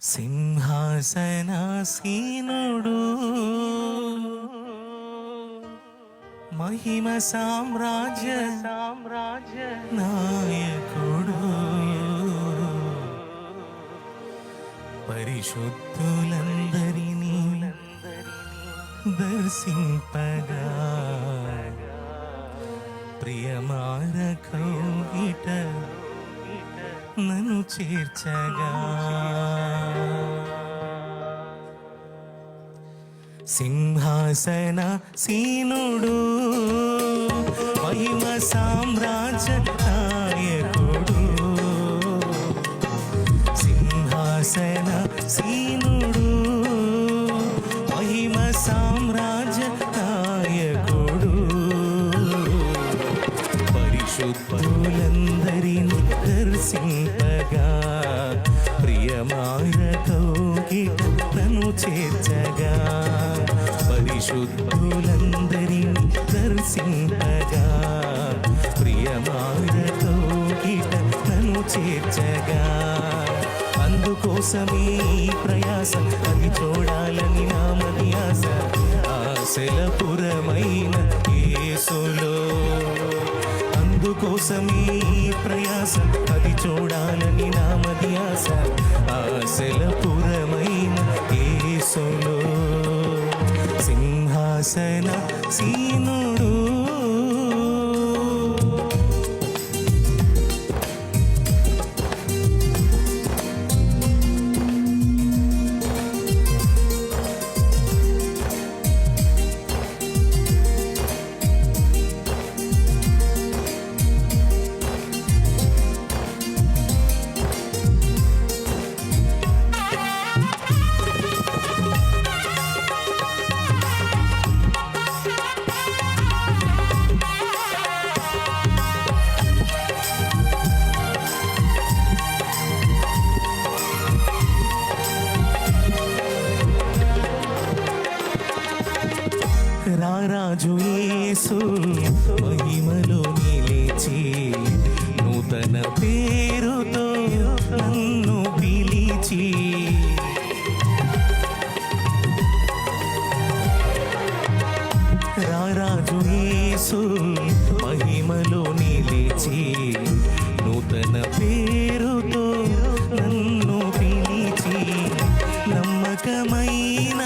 సింహాసనాసీనుడు మహిమ సామ్రాజ్య సామ్రాజ్య నాయకుడు పరిశుద్ధులందరినీ దర్శింపగా ప్రియమార కౌగిట నన్ను చేర్చగా సింహాసన సీనుడు మహిమ సామ్రాజ్య నాయకుడు సింహాసన సీనుడు మహిమ సామ్రాజ్య పరిశుద్ధులందరిని దర్శింపగా ప్రియమాయతో కౌగిట నన్ను చేర్చగా. అందుకోసమే ప్రయాస అది చూడాలని నా ఆశ. ఆశల పురమైన యేసులో. అందుకోసమే ప్రయాస అది చూడాలని నా ఆశ. ఆశల పురమైన యేసులో. సింహాసన రాజు యేసు మహిమలో నిలిచి నూతన పేరుతో నన్ను పిలిచి. రాజు యేసు మహిమలో నిలిచి నూతన పేరుతో నన్ను పిలిచి నమ్మకమైన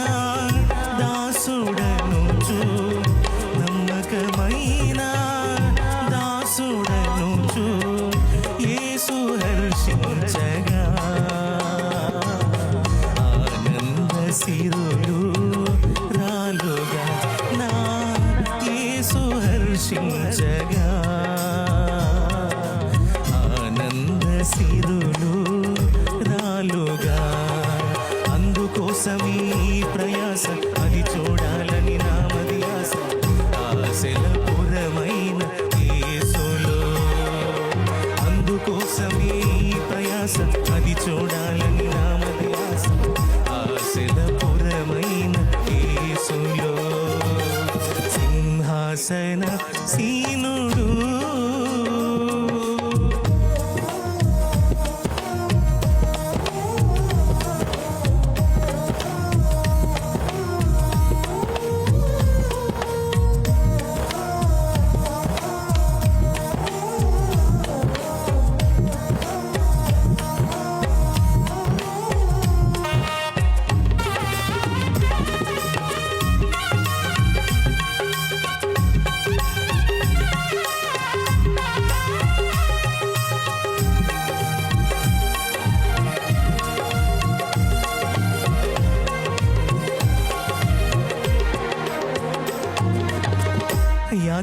సీనుడు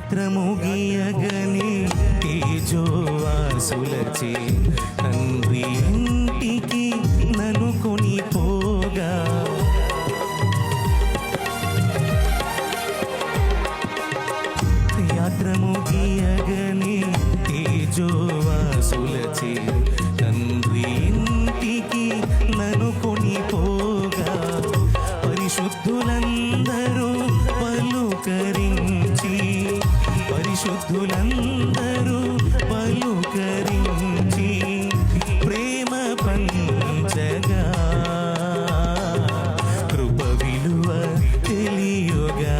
యాత్ర ముగియగనే తేజోవాసులచే తండ్రి ఇంటికి నన్ను కొనిపోగా. యాత్ర ముగియగనే తేజోవాసులచే తండ్రి ఇంటికి నన్ను కొనిపోగా. పరిశుద్ధులను భక్తులందరూ పలుకరించి ప్రేమ పంచగా కృప విలువ తెలియగా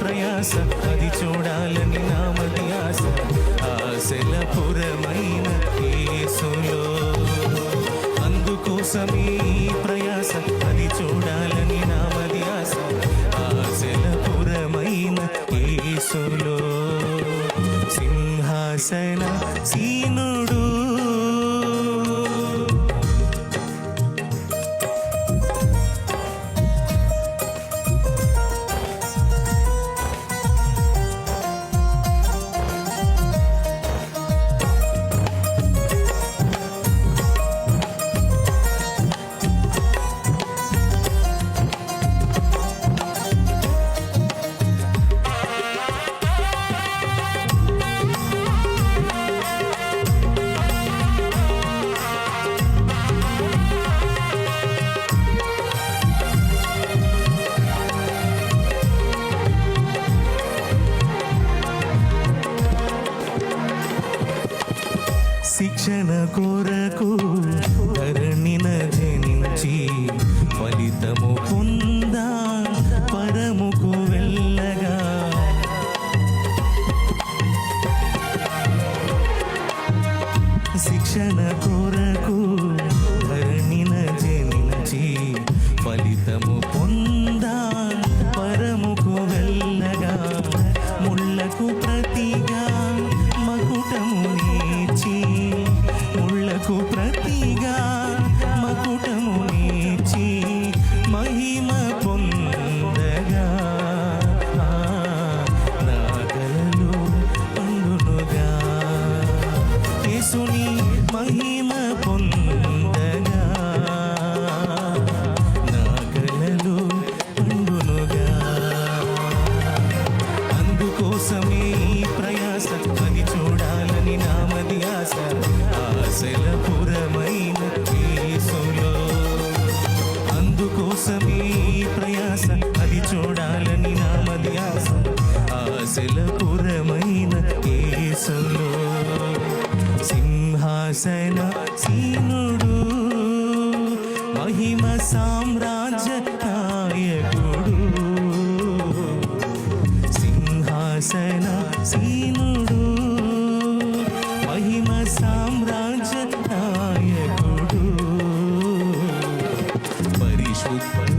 ప్రయాస అది చూడాలని నామ మధ్యాస ఆశల పురమై సర్వశక్తిమంతుడవచీనుడు మహిమ సామ్రాజ్య నాయకుడు సింహాసన సీనుడు మహిమ సామ్రాజ్య నాయకుడు పరిశుద్ధ